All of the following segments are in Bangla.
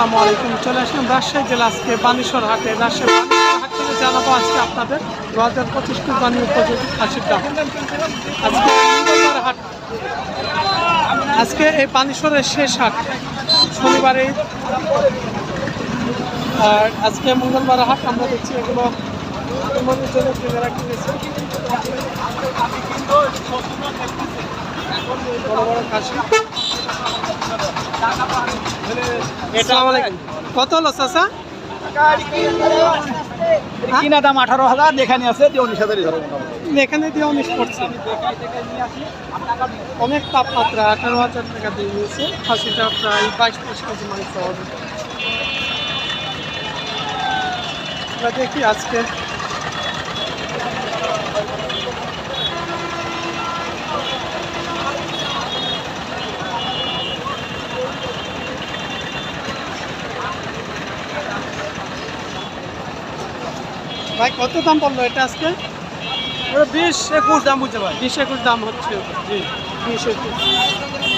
আসসালামু আলাইকুম। চলে আসলাম রাজশাহী জেলা আজকে বানেশ্বর হাটে। রাজশাহী হাট থেকে জানাব আজকে আপনাদের দু হাজার পঁচিশ কুরবানি উপযোগী খাসির দাম। আজকে হাট। আজকে এই বানেশ্বরের শেষ হাট। শনিবারে আর আজকে মঙ্গলবার হাট। আমরা দেখছি এগুলো কিনেছে। বড় বড় খাসি। কত হলো চাচা? কিনা দাম আঠারো হাজার এখানে আছে যে উনিশ হাজারই ধরো এখানে দিয়ে উনিশ পড়ছে। অনেক তাপমাত্রা আঠারো হাজার টাকা দিয়ে নিয়েছে। খাসিটা প্রায় বাইশ তেইশ কেজি মাংস হবে। আমরা দেখি আজকে ভাই কত দাম পড়ল এটা আজকে? বিশ একুশ দাম বুঝতে পারি বিশ একুশ দাম হচ্ছে। জি। বিশ একুশ।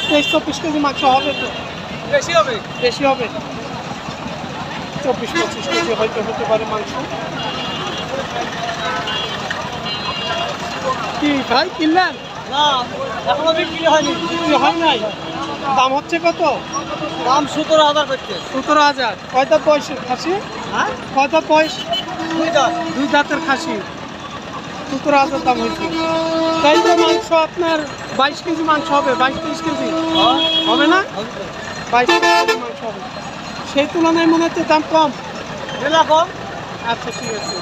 তেইশ চব্বিশ কেজি মাংস হবে তো? বেশি হবে। বেশি হবে? চব্বিশ পঁচিশ কেজি হয়তো হতে পারে মাংস। কি ভাই কিনলেন? না এখনও বিক্রি হয়নি। বিক্রি হয় নাই? দাম হচ্ছে কত? দাম সতেরো হাজার করছে। সতেরো হাজার। কয় দাঁত বয়সের খাসি হ্যাঁ? কয় দাঁত বয়স দুই দাঁতের খাসি। সতেরো হাজার দাম হয়েছে। তাই তো মাংস আপনার বাইশ কেজি মাংস হবে বাইশ তেইশ কেজি। হবে না? বাইশ কেজি মাংস হবে। সেই তুলনায় মনে হচ্ছে দাম কম। এরকম আচ্ছা ঠিক আছে।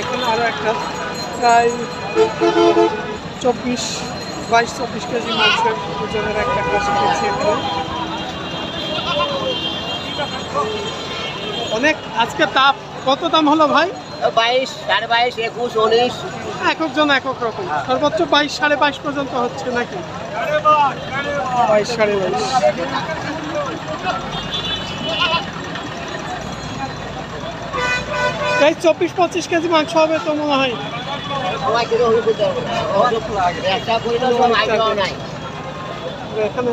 এখানে আরও একটা প্রায় চব্বিশ বাইশ চব্বিশ কেজি মাংসের ওজনের একটা খাসি এখানে। অনেক আজকে তাপ কত দাম হলো ভাই? বাইশ সাড়ে বাইশ একুশ উনিশ। একজন রকম। সর্বোচ্চ বাইশ সাড়ে বাইশ পর্যন্ত হচ্ছে নাকি? বাইশ সাড়ে বাইশ। এই চব্বিশ পঁচিশ কেজি মাংস হবে তো মনে হয়। এখানে।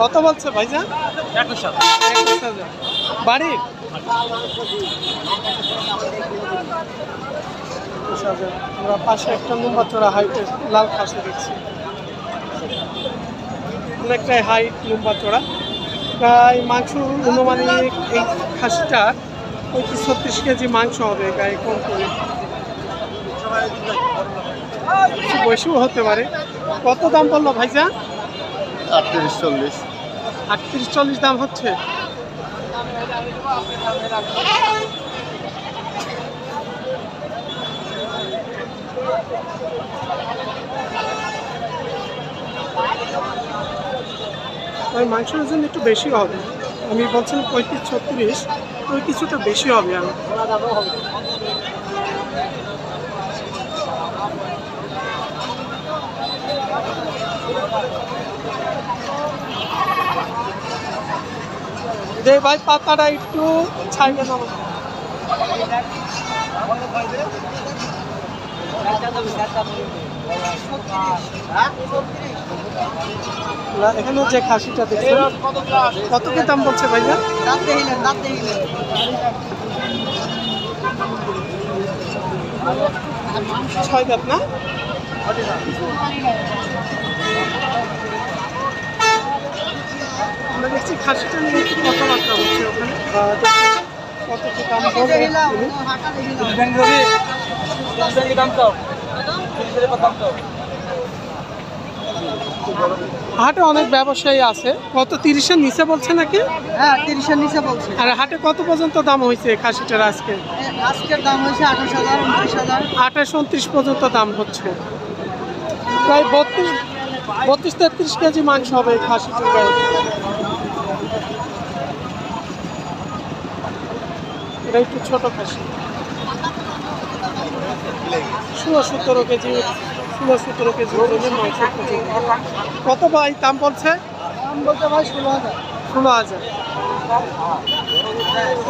কত বলছে ভাইজান? একুশ হাজার। বাড়ির আমরা পাশে একটা লম্বাচড়া হাইটের লাল খাসি দেখছি। অনেকটাই হাইট লম্বাচড়া প্রায় মাংস অনুমানিক এই খাসিটা পঁয়ত্রিশ ছত্রিশ কেজি মাংস হবে গায়ে কম করে। একটু বেশিও হতে পারে। কত দাম বলল ভাইজান আটত্রিশ চল্লিশ। আটত্রিশ চল্লিশ দাম হচ্ছে? ওই মাংসের ওজন একটু বেশি হবে। আমি বলছিলাম পঁয়ত্রিশ ছত্রিশ ওই কিছুটা বেশি হবে আমি দে ভাই, পাতাটা একটু ছাইবে না, এখানে যে খাসিটা দেখছেন, কত কি দাম বলছে ভাইয়া? ছয় দাঁত না? আমরা দেখছি খাসিটা নিয়ে একটু কথাবার্তা হচ্ছে ওখানে। কত কি দাম বলে দেখিলাম উনি। হাঁটা দাম অনেক ব্যবসায়ী আছে। কত তিরিশের নিচে বলছে নাকি? হ্যাঁ তিরিশের নিচে বলছে। আর হাটে কত পর্যন্ত দাম হয়েছে খাসিটার আজকে? আজকের দাম হয়েছে আঠাশ হাজার উনত্রিশ হাজার। আঠাশ উনত্রিশ পর্যন্ত দাম হচ্ছে। প্রায় বত্রিশ বত্রিশ তেত্রিশ কেজি মাংস হবে এই খাসিটার গায়ে। এটা একটু ছোট খাসি। ষোলো সতেরো কেজি ষোলো সতেরো কেজি মাংস কত ভাই দাম বলছে? দাম ভাই ষোলো হাজার। ষোলো হাজার।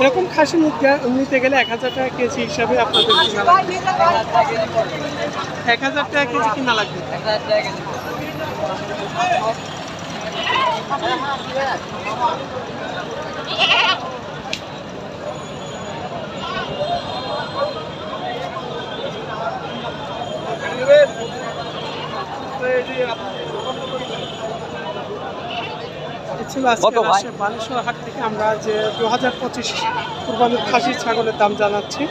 এরকম খাসি নিতে- গেলে এক হাজার টাকা কেজি হিসাবে আপনাদের এক হাজার টাকা কেজি কিনা লাগবে। ছিল আজকে বালেশ্বর হাট থেকে আমরা যে দু হাজার পঁচিশ কুরবানির খাসি ছাগলের দাম জানাচ্ছি।